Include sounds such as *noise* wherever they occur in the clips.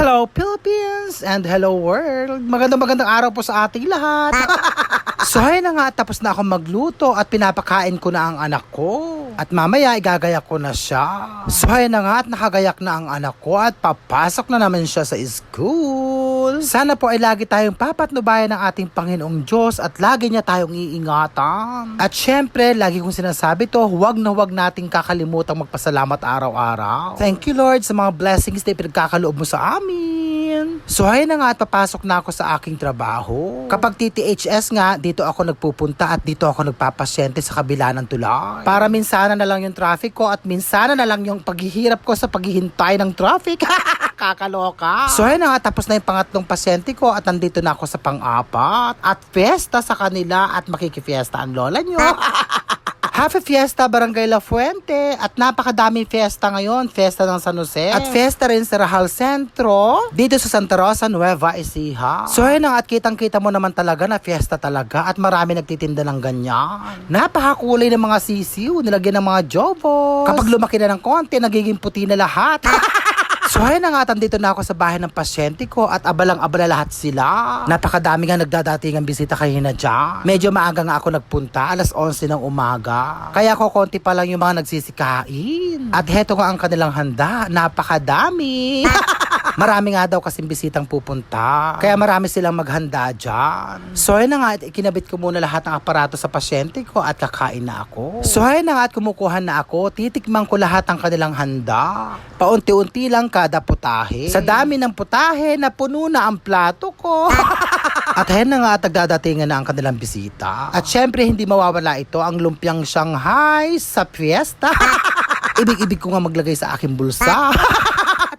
Hello Philippines and hello world. Magandang magandang araw po sa ating lahat. *laughs* so ayun na nga, tapos na ako magluto at pinapakain ko na ang anak ko. At mamaya igagayak ko na siya. So ayun na nga at nakagayak na ang anak ko at papasok na naman siya sa school. Sana po ay lagi tayong papatnubayan ng ating Panginoong Diyos at lagi niya tayong iingatan. At syempre, lagi kong sinasabi to, huwag na huwag nating kakalimutan magpasalamat araw-araw. Thank you Lord sa mga blessings na pinagkakaloob mo sa amin. So ayun na nga at papasok na ako sa aking trabaho. Kapag TTHS nga, dito ako nagpupunta at dito ako nagpapasyente sa kabila ng tulay. Para minsana na lang yung traffic ko at minsana na lang yung paghihirap ko sa paghihintay ng traffic. *laughs* Kakaloka. So ayun na nga, tapos na yung pangatlong pasyente ko at nandito na ako sa pang-apat. At fiesta sa kanila at makikifiesta ang lola nyo. *laughs* Happy Fiesta Barangay La Fuente at napakadaming fiesta ngayon. Fiesta ng San Jose at fiesta rin sa Rahal Centro dito sa Santa Rosa, Nueva Ecija. So ayun na nga, at kitang-kita mo naman talaga na fiesta talaga at marami nagtitinda ng ganyan. Napakakulay ng mga sisiw, nilagyan ng mga jobos. Kapag lumaki na ng konti, nagiging puti na lahat. *laughs* So ayun na nga, tandito na ako sa bahay ng pasyente ko at abalang-abala lahat sila. Napakadami nga nagdadating ang bisita kanina dyan. Medyo maaga nga ako nagpunta, alas 11 ng umaga. Kaya ko konti pa lang yung mga nagsisikain. At heto nga ang kanilang handa, napakadami. *laughs* Marami nga daw kasing bisitang pupunta. Kaya marami silang maghanda dyan. So ayun na nga, at ikinabit ko muna lahat ng aparato sa pasyente ko at kakain na ako. So ayun na nga, at kumukuha na ako, titikman ko lahat ng kanilang handa. Paunti-unti lang kada putahe. Sa dami ng putahe, napuno na ang plato ko. *laughs* At ayun na nga at nagdadatingan na ang kanilang bisita. At syempre hindi mawawala ito ang lumpiang Shanghai sa fiesta. *laughs* Ibig-ibig ko nga maglagay sa aking bulsa. *laughs*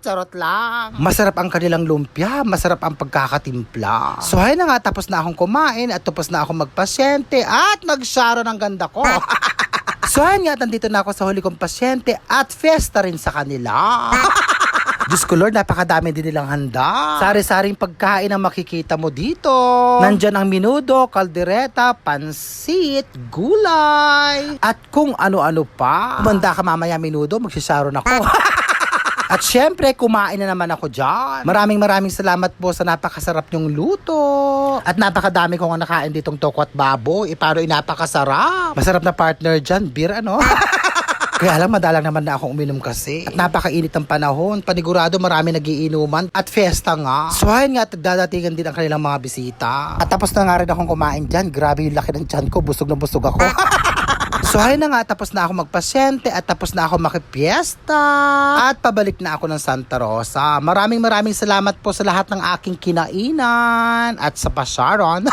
Charot lang. Masarap ang kanilang lumpia, masarap ang pagkakatimpla. So ayun na nga, tapos na akong kumain at tapos na akong magpasyente at magsyaro ng ganda ko. *laughs* so ayun nga, nandito na ako sa huli kong pasyente at fiesta rin sa kanila. *laughs* Diyos ko Lord, napakadami din nilang handa. Sari-saring pagkain ang makikita mo dito. Nandyan ang minudo, kaldereta, pansit, gulay, at kung ano-ano pa. Kumanda ka mamaya minudo, magsisaron ako. *laughs* At syempre, kumain na naman ako dyan. Maraming maraming salamat po sa napakasarap nyong luto. At napakadami ko nga nakain ditong toko at baboy. E, paano napakasarap. Masarap na partner dyan, beer ano? *laughs* Kaya lang madalang naman na akong uminom kasi. At napakainit ang panahon. Panigurado marami nagiinuman. At fiesta nga. So ayun nga, at dadatingan din ang kanilang mga bisita. At tapos na nga rin akong kumain dyan. Grabe yung laki ng tiyan ko. Busog na busog ako. *laughs* So ayun na nga, tapos na ako magpasyente at tapos na ako makipiesta at pabalik na ako ng Santa Rosa. Maraming maraming salamat po sa lahat ng aking kinainan at sa pasyaron.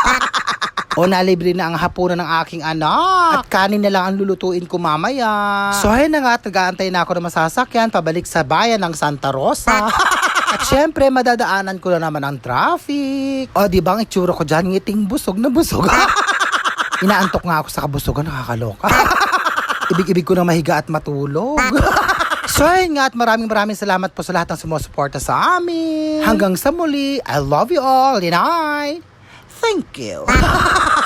*laughs* o nalibre na ang hapunan ng aking anak. At kanin na lang ang lulutuin ko mamaya. So ayun na nga, tagaantay na ako ng masasakyan pabalik sa bayan ng Santa Rosa. *laughs* At syempre, madadaanan ko na naman ang traffic. O, di ba ang itsura ko dyan? Ngiting busog na busog. *laughs* Inaantok nga ako sa kabusugan, nakakaloka. *laughs* Ibig-ibig ko na mahiga at matulog. *laughs* so ayun nga at maraming maraming salamat po sa lahat ng sumusuporta sa amin. Hanggang sa muli, I love you all. Inay. Thank you. *laughs*